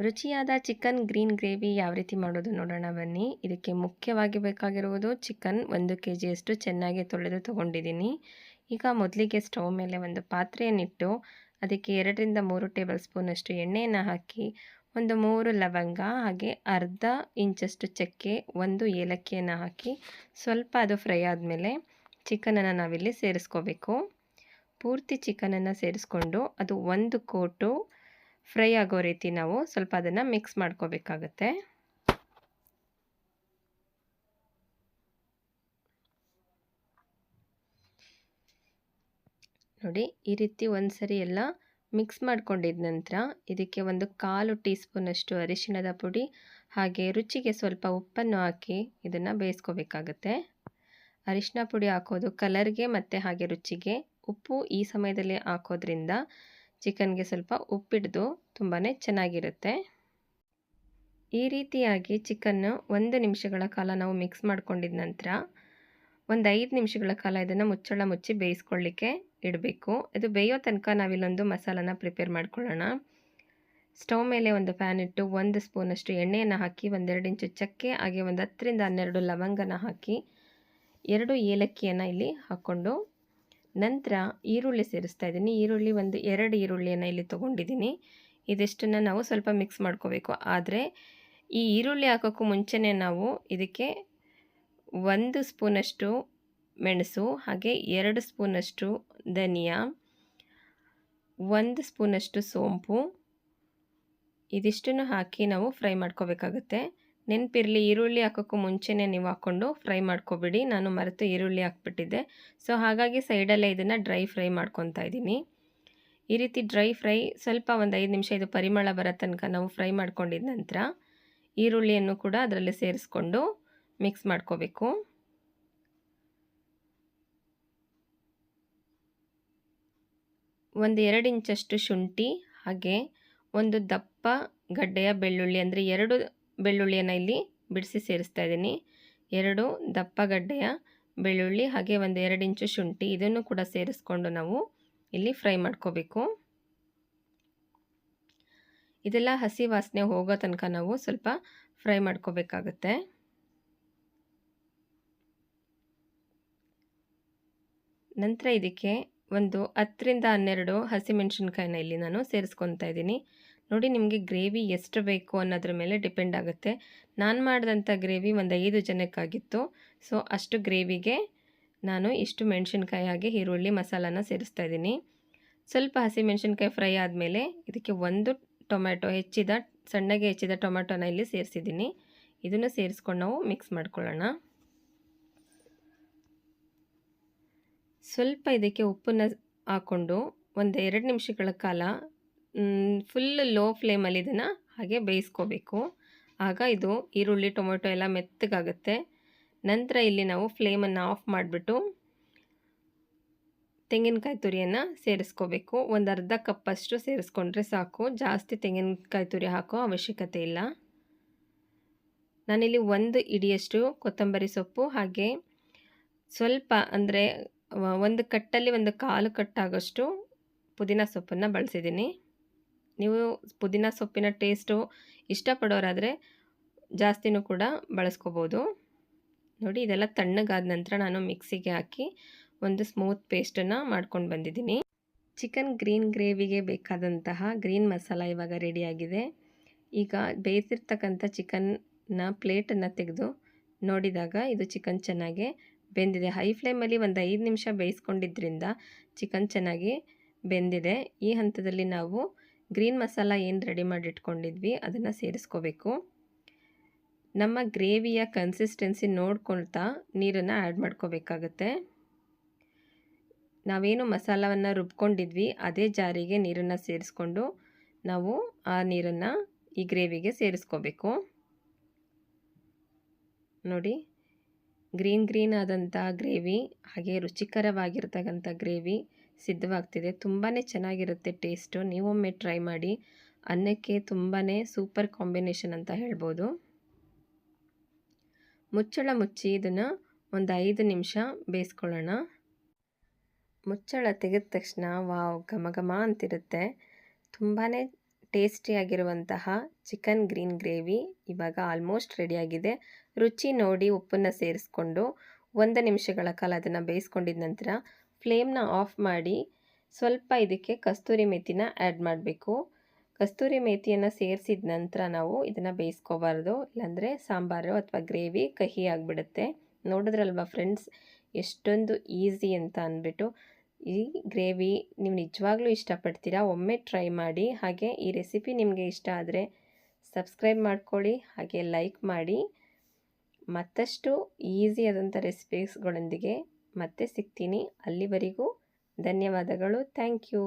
ರುಚಿಯಾದ chicken green gravy ಯಾವ ರೀತಿ ಮಾಡೋದು ನೋಡೋಣ ಬನ್ನಿ. ಇದಕ್ಕೆ ಮುಖ್ಯವಾಗಿ ಬೇಕಾಗಿರುವುದು ಚಿಕನ್ ಒಂದು ಕೆ ಜಿಯಷ್ಟು ಚೆನ್ನಾಗಿ ತೊಳೆದು ತೊಗೊಂಡಿದ್ದೀನಿ. ಈಗ ಮೊದಲಿಗೆ ಸ್ಟವ್ ಮೇಲೆ ಒಂದು ಪಾತ್ರೆಯನ್ನಿಟ್ಟು ಅದಕ್ಕೆ ಎರಡರಿಂದ ಮೂರು ಟೇಬಲ್ ಸ್ಪೂನಷ್ಟು ಎಣ್ಣೆಯನ್ನು ಹಾಕಿ ಒಂದು ಮೂರು ಲವಂಗ ಹಾಗೆ ಅರ್ಧ ಇಂಚಷ್ಟು ಚಕ್ಕೆ ಒಂದು ಏಲಕ್ಕಿಯನ್ನು ಹಾಕಿ ಸ್ವಲ್ಪ ಅದು ಫ್ರೈ ಆದಮೇಲೆ ಚಿಕನನ್ನು ನಾವಿಲ್ಲಿ ಸೇರಿಸ್ಕೋಬೇಕು. ಪೂರ್ತಿ ಚಿಕನನ್ನು ಸೇರಿಸ್ಕೊಂಡು ಅದು ಒಂದು ಕೋಟು ಫ್ರೈ ಆಗೋ ರೀತಿ ನಾವು ಸ್ವಲ್ಪ ಅದನ್ನು ಮಿಕ್ಸ್ ಮಾಡ್ಕೋಬೇಕಾಗತ್ತೆ. ನೋಡಿ, ಈ ರೀತಿ ಒಂದು ಸರಿ ಎಲ್ಲ ಮಿಕ್ಸ್ ಮಾಡ್ಕೊಂಡಿದ ನಂತರ ಇದಕ್ಕೆ ಒಂದು ಕಾಲು ಟೀ ಸ್ಪೂನಷ್ಟು ಅರಿಶಿಣದ ಪುಡಿ ಹಾಗೆ ರುಚಿಗೆ ಸ್ವಲ್ಪ ಉಪ್ಪನ್ನು ಹಾಕಿ ಇದನ್ನು ಬೇಯಿಸ್ಕೋಬೇಕಾಗತ್ತೆ. ಅರಿಶಿನ ಪುಡಿ ಹಾಕೋದು ಕಲರ್ಗೆ ಮತ್ತು ಹಾಗೆ ರುಚಿಗೆ. ಉಪ್ಪು ಈ ಸಮಯದಲ್ಲಿ ಹಾಕೋದ್ರಿಂದ ಚಿಕನ್ಗೆ ಸ್ವಲ್ಪ ಉಪ್ಪಿಡ್ದು ತುಂಬಾ ಚೆನ್ನಾಗಿರುತ್ತೆ. ಈ ರೀತಿಯಾಗಿ ಚಿಕನ್ನು ಒಂದು ನಿಮಿಷಗಳ ಕಾಲ ನಾವು ಮಿಕ್ಸ್ ಮಾಡ್ಕೊಂಡಿದ ನಂತರ ಒಂದು ಐದು ನಿಮಿಷಗಳ ಕಾಲ ಇದನ್ನು ಮುಚ್ಚಳ ಮುಚ್ಚಿ ಬೇಯಿಸ್ಕೊಳ್ಳಿಕ್ಕೆ ಇಡಬೇಕು. ಇದು ಬೇಯೋ ತನಕ ನಾವಿಲ್ಲೊಂದು ಮಸಾಲನ ಪ್ರಿಪೇರ್ ಮಾಡ್ಕೊಳ್ಳೋಣ. ಸ್ಟವ್ ಮೇಲೆ ಒಂದು ಪ್ಯಾನ್ ಇಟ್ಟು ಒಂದು ಸ್ಪೂನಷ್ಟು ಎಣ್ಣೆಯನ್ನು ಹಾಕಿ ಒಂದೆರಡು ಇಂಚು ಚಕ್ಕೆ, ಹಾಗೆ ಒಂದು ಹತ್ತರಿಂದ ಹನ್ನೆರಡು ಲವಂಗನ ಹಾಕಿ ಎರಡು ಏಲಕ್ಕಿಯನ್ನು ಇಲ್ಲಿ ಹಾಕ್ಕೊಂಡು ನಂತರ ಈರುಳ್ಳಿ ಸೇರಿಸ್ತಾ ಇದ್ದೀನಿ. ಈರುಳ್ಳಿ ಒಂದು ಎರಡು ಈರುಳ್ಳಿಯನ್ನು ಇಲ್ಲಿ ತೊಗೊಂಡಿದ್ದೀನಿ. ಇದಿಷ್ಟನ್ನು ನಾವು ಸ್ವಲ್ಪ ಮಿಕ್ಸ್ ಮಾಡ್ಕೋಬೇಕು. ಆದರೆ ಈ ಈರುಳ್ಳಿ ಹಾಕೋಕ್ಕೂ ಮುಂಚೆನೇ ನಾವು ಇದಕ್ಕೆ ಒಂದು ಸ್ಪೂನಷ್ಟು ಮೆಣಸು, ಹಾಗೆ ಎರಡು ಸ್ಪೂನಷ್ಟು ಧನಿಯಾ, ಒಂದು ಸ್ಪೂನಷ್ಟು ಸೋಂಪು. ಇದಿಷ್ಟನ್ನು ಹಾಕಿ ನಾವು ಫ್ರೈ ಮಾಡ್ಕೋಬೇಕಾಗುತ್ತೆ. ನೆನಪಿರಲಿ, ಈರುಳ್ಳಿ ಹಾಕೋಕ್ಕೂ ಮುಂಚೆನೇ ನೀವು ಹಾಕ್ಕೊಂಡು ಫ್ರೈ ಮಾಡ್ಕೊಬಿಡಿ. ನಾನು ಮರೆತು ಈರುಳ್ಳಿ ಹಾಕ್ಬಿಟ್ಟಿದ್ದೆ. ಸೊ, ಹಾಗಾಗಿ ಸೈಡಲ್ಲೇ ಇದನ್ನು ಡ್ರೈ ಫ್ರೈ ಮಾಡ್ಕೊತಾ ಇದ್ದೀನಿ. ಈ ರೀತಿ ಡ್ರೈ ಫ್ರೈ ಸ್ವಲ್ಪ ಒಂದು ಐದು ನಿಮಿಷ ಇದು ಪರಿಮಳ ಬರೋ ತನಕ ನಾವು ಫ್ರೈ ಮಾಡ್ಕೊಂಡಿದ ನಂತರ ಈರುಳ್ಳಿಯನ್ನು ಕೂಡ ಅದರಲ್ಲಿ ಸೇರಿಸ್ಕೊಂಡು ಮಿಕ್ಸ್ ಮಾಡ್ಕೋಬೇಕು. ಒಂದು ಎರಡು ಇಂಚಷ್ಟು ಶುಂಠಿ ಹಾಗೆ ಒಂದು ದಪ್ಪ ಗಡ್ಡೆಯ ಬೆಳ್ಳುಳ್ಳಿ, ಅಂದರೆ ಎರಡು ಬೆಳ್ಳುಳ್ಳಿಯನ್ನು ಇಲ್ಲಿ ಬಿಡಿಸಿ ಸೇರಿಸ್ತಾ ಇದ್ದೀನಿ. ಎರಡು ದಪ್ಪ ಗಡ್ಡೆಯ ಬೆಳ್ಳುಳ್ಳಿ ಹಾಗೆ ಒಂದು ಎರಡು ಇಂಚು ಶುಂಠಿ ಇದನ್ನು ಕೂಡ ಸೇರಿಸ್ಕೊಂಡು ನಾವು ಇಲ್ಲಿ ಫ್ರೈ ಮಾಡ್ಕೋಬೇಕು. ಇದೆಲ್ಲ ಹಸಿ ವಾಸನೆ ಹೋಗೋ ತನಕ ನಾವು ಸ್ವಲ್ಪ ಫ್ರೈ ಮಾಡ್ಕೋಬೇಕಾಗತ್ತೆ. ನಂತರ ಇದಕ್ಕೆ ಒಂದು ಹತ್ತರಿಂದ ಹನ್ನೆರಡು ಹಸಿಮೆಣಸಿನ್ಕಾಯಿನ ಇಲ್ಲಿ ನಾನು ಸೇರಿಸ್ಕೊತಾ ಇದ್ದೀನಿ. ನೋಡಿ ನಿಮಗೆ ಗ್ರೇವಿ ಎಷ್ಟು ಬೇಕು ಅನ್ನೋದ್ರ ಮೇಲೆ ಡಿಪೆಂಡ್ ಆಗುತ್ತೆ. ನಾನು ಮಾಡಿದಂಥ ಗ್ರೇವಿ ಒಂದು ಐದು ಜನಕ್ಕಾಗಿತ್ತು. ಸೊ, ಅಷ್ಟು ಗ್ರೇವಿಗೆ ನಾನು ಇಷ್ಟು ಮೆಣಸಿನ್ಕಾಯಿ ಹಾಗೆ ಈರುಳ್ಳಿ ಮಸಾಲಾನ ಸೇರಿಸ್ತಾ ಇದ್ದೀನಿ. ಸ್ವಲ್ಪ ಹಸಿಮೆಣಸಿನ್ಕಾಯಿ ಫ್ರೈ ಆದಮೇಲೆ ಇದಕ್ಕೆ ಒಂದು ಟೊಮ್ಯಾಟೊ ಹೆಚ್ಚಿದ, ಸಣ್ಣಗೆ ಹೆಚ್ಚಿದ ಟೊಮ್ಯಾಟೊನ ಇಲ್ಲಿ ಸೇರಿಸಿದ್ದೀನಿ. ಇದನ್ನು ಸೇರಿಸ್ಕೊಂಡು ನಾವು ಮಿಕ್ಸ್ ಮಾಡ್ಕೊಳ್ಳೋಣ. ಸ್ವಲ್ಪ ಇದಕ್ಕೆ ಉಪ್ಪನ್ನು ಹಾಕ್ಕೊಂಡು ಒಂದು ಎರಡು ನಿಮಿಷಗಳ ಕಾಲ ಫುಲ್ ಲೋ ಫ್ಲೇಮಲ್ಲಿ ಇದನ್ನು ಹಾಗೆ ಬೇಯಿಸ್ಕೋಬೇಕು. ಆಗ ಇದು ಈರುಳ್ಳಿ, ಟೊಮೊಟೊ ಎಲ್ಲ ಮೆತ್ತಗಾಗುತ್ತೆ. ನಂತರ ಇಲ್ಲಿ ನಾವು ಫ್ಲೇಮನ್ನು ಆಫ್ ಮಾಡಿಬಿಟ್ಟು ತೆಂಗಿನಕಾಯಿ ತುರಿಯನ್ನು ಸೇರಿಸ್ಕೋಬೇಕು. ಒಂದು ಅರ್ಧ ಕಪ್ಪಷ್ಟು ಸೇರಿಸ್ಕೊಂಡ್ರೆ ಸಾಕು. ಜಾಸ್ತಿ ತೆಂಗಿನಕಾಯಿ ತುರಿ ಹಾಕೋ ಅವಶ್ಯಕತೆ ಇಲ್ಲ. ನಾನಿಲ್ಲಿ ಒಂದು ಇಡಿಯಷ್ಟು ಕೊತ್ತಂಬರಿ ಸೊಪ್ಪು ಹಾಗೆ ಸ್ವಲ್ಪ ಅಂದರೆ ಒಂದು ಕಟ್ಟಲ್ಲಿ ಒಂದು ಕಾಲು ಕಟ್ಟಾಗೋಷ್ಟು ಪುದೀನ ಸೊಪ್ಪನ್ನು ಬಳಸಿದ್ದೀನಿ. ನೀವು ಪುದೀನ ಸೊಪ್ಪಿನ ಟೇಸ್ಟು ಇಷ್ಟಪಡೋರಾದರೆ ಜಾಸ್ತಿನೂ ಕೂಡ ಬಳಸ್ಕೋಬೋದು. ನೋಡಿ, ಇದೆಲ್ಲ ತಣ್ಣಗಾದ ನಂತರ ನಾನು ಮಿಕ್ಸಿಗೆ ಹಾಕಿ ಒಂದು ಸ್ಮೂತ್ ಪೇಸ್ಟನ್ನು ಮಾಡ್ಕೊಂಡು ಬಂದಿದ್ದೀನಿ. ಚಿಕನ್ ಗ್ರೀನ್ ಗ್ರೇವಿಗೆ ಬೇಕಾದಂತಹ ಗ್ರೀನ್ ಮಸಾಲ ಇವಾಗ ರೆಡಿಯಾಗಿದೆ. ಈಗ ಬೇಯಿಸಿರ್ತಕ್ಕಂಥ ಚಿಕನ್ನ ಪ್ಲೇಟನ್ನು ತೆಗೆದು ನೋಡಿದಾಗ ಇದು ಚಿಕನ್ ಚೆನ್ನಾಗಿ ಬೆಂದಿದೆ. ಹೈ ಫ್ಲೇಮಲ್ಲಿ ಒಂದು ಐದು ನಿಮಿಷ ಬೇಯಿಸ್ಕೊಂಡಿದ್ದರಿಂದ ಚಿಕನ್ ಚೆನ್ನಾಗಿ ಬೆಂದಿದೆ. ಈ ಹಂತದಲ್ಲಿ ನಾವು ಗ್ರೀನ್ ಮಸಾಲ ಏನು ರೆಡಿ ಮಾಡಿ ಇಟ್ಕೊಂಡಿದ್ವಿ ಅದನ್ನು ಸೇರಿಸ್ಕೋಬೇಕು. ನಮ್ಮ ಗ್ರೇವಿಯ ಕನ್ಸಿಸ್ಟೆನ್ಸಿ ನೋಡ್ಕೊಳ್ತಾ ನೀರನ್ನು ಆ್ಯಡ್ ಮಾಡ್ಕೋಬೇಕಾಗತ್ತೆ. ನಾವೇನು ಮಸಾಲವನ್ನು ರುಬ್ಕೊಂಡಿದ್ವಿ, ಅದೇ ಜಾರಿಗೆ ನೀರನ್ನು ಸೇರಿಸ್ಕೊಂಡು ನಾವು ಆ ನೀರನ್ನು ಈ ಗ್ರೇವಿಗೆ ಸೇರಿಸ್ಕೋಬೇಕು. ನೋಡಿ ಗ್ರೀನ್ ಗ್ರೀನ್ ಆದಂಥ ಗ್ರೇವಿ, ಹಾಗೆ ರುಚಿಕರವಾಗಿರ್ತಕ್ಕಂಥ ಗ್ರೇವಿ ಸಿದ್ಧವಾಗ್ತಿದೆ. ತುಂಬಾ ಚೆನ್ನಾಗಿರುತ್ತೆ ಟೇಸ್ಟು. ನೀವೊಮ್ಮೆ ಟ್ರೈ ಮಾಡಿ. ಅನ್ನಕ್ಕೆ ತುಂಬಾ ಸೂಪರ್ ಕಾಂಬಿನೇಷನ್ ಅಂತ ಹೇಳ್ಬೋದು. ಮುಚ್ಚಳ ಮುಚ್ಚಿ ಇದನ್ನು ಒಂದು ಐದು ನಿಮಿಷ ಬೇಯಿಸ್ಕೊಳ್ಳೋಣ. ಮುಚ್ಚಳ ತೆಗೆದ ತಕ್ಷಣ ವಾವ್ ಘಮ ಘಮ ಅಂತಿರುತ್ತೆ. ತುಂಬಾ ಟೇಸ್ಟಿಯಾಗಿರುವಂತಹ ಚಿಕನ್ ಗ್ರೀನ್ ಗ್ರೇವಿ ಇವಾಗ ಆಲ್ಮೋಸ್ಟ್ ರೆಡಿಯಾಗಿದೆ. ರುಚಿ ನೋಡಿ ಉಪ್ಪನ್ನು ಸೇರಿಸ್ಕೊಂಡು ಒಂದು ನಿಮಿಷಗಳ ಕಾಲ ಅದನ್ನು ಬೇಯಿಸ್ಕೊಂಡಿದ ನಂತರ ಫ್ಲೇಮ್ನ ಆಫ್ ಮಾಡಿ ಸ್ವಲ್ಪ ಇದಕ್ಕೆ ಕಸ್ತೂರಿ ಮೇಥಿನ ಆ್ಯಡ್ ಮಾಡಬೇಕು. ಕಸ್ತೂರಿ ಮೇಥಿಯನ್ನು ಸೇರಿಸಿದ ನಂತರ ನಾವು ಇದನ್ನು ಬೇಯಿಸ್ಕೋಬಾರ್ದು, ಇಲ್ಲಾಂದರೆ ಸಾಂಬಾರು ಅಥವಾ ಗ್ರೇವಿ ಕಹಿ ಆಗಿಬಿಡುತ್ತೆ. ನೋಡಿದ್ರಲ್ವ ಫ್ರೆಂಡ್ಸ್? ಎಷ್ಟೊಂದು ಈಸಿ ಅಂತ ಅಂದ್ಬಿಟ್ಟು ಈ ಗ್ರೇವಿ ನೀವು ನಿಜವಾಗ್ಲೂ ಇಷ್ಟಪಡ್ತೀರಾ, ಒಮ್ಮೆ ಟ್ರೈ ಮಾಡಿ. ಹಾಗೆ ಈ ರೆಸಿಪಿ ನಿಮಗೆ ಇಷ್ಟ ಆದರೆ ಸಬ್ಸ್ಕ್ರೈಬ್ ಮಾಡ್ಕೊಳ್ಳಿ, ಹಾಗೆ ಲೈಕ್ ಮಾಡಿ. ಮತ್ತಷ್ಟು ಈಸಿಯಾದಂಥ ರೆಸಿಪೀಸ್ಗಳೊಂದಿಗೆ ಮತ್ತೆ ಸಿಗ್ತೀನಿ. ಅಲ್ಲಿವರೆಗೂ ಧನ್ಯವಾದಗಳು. Thank you.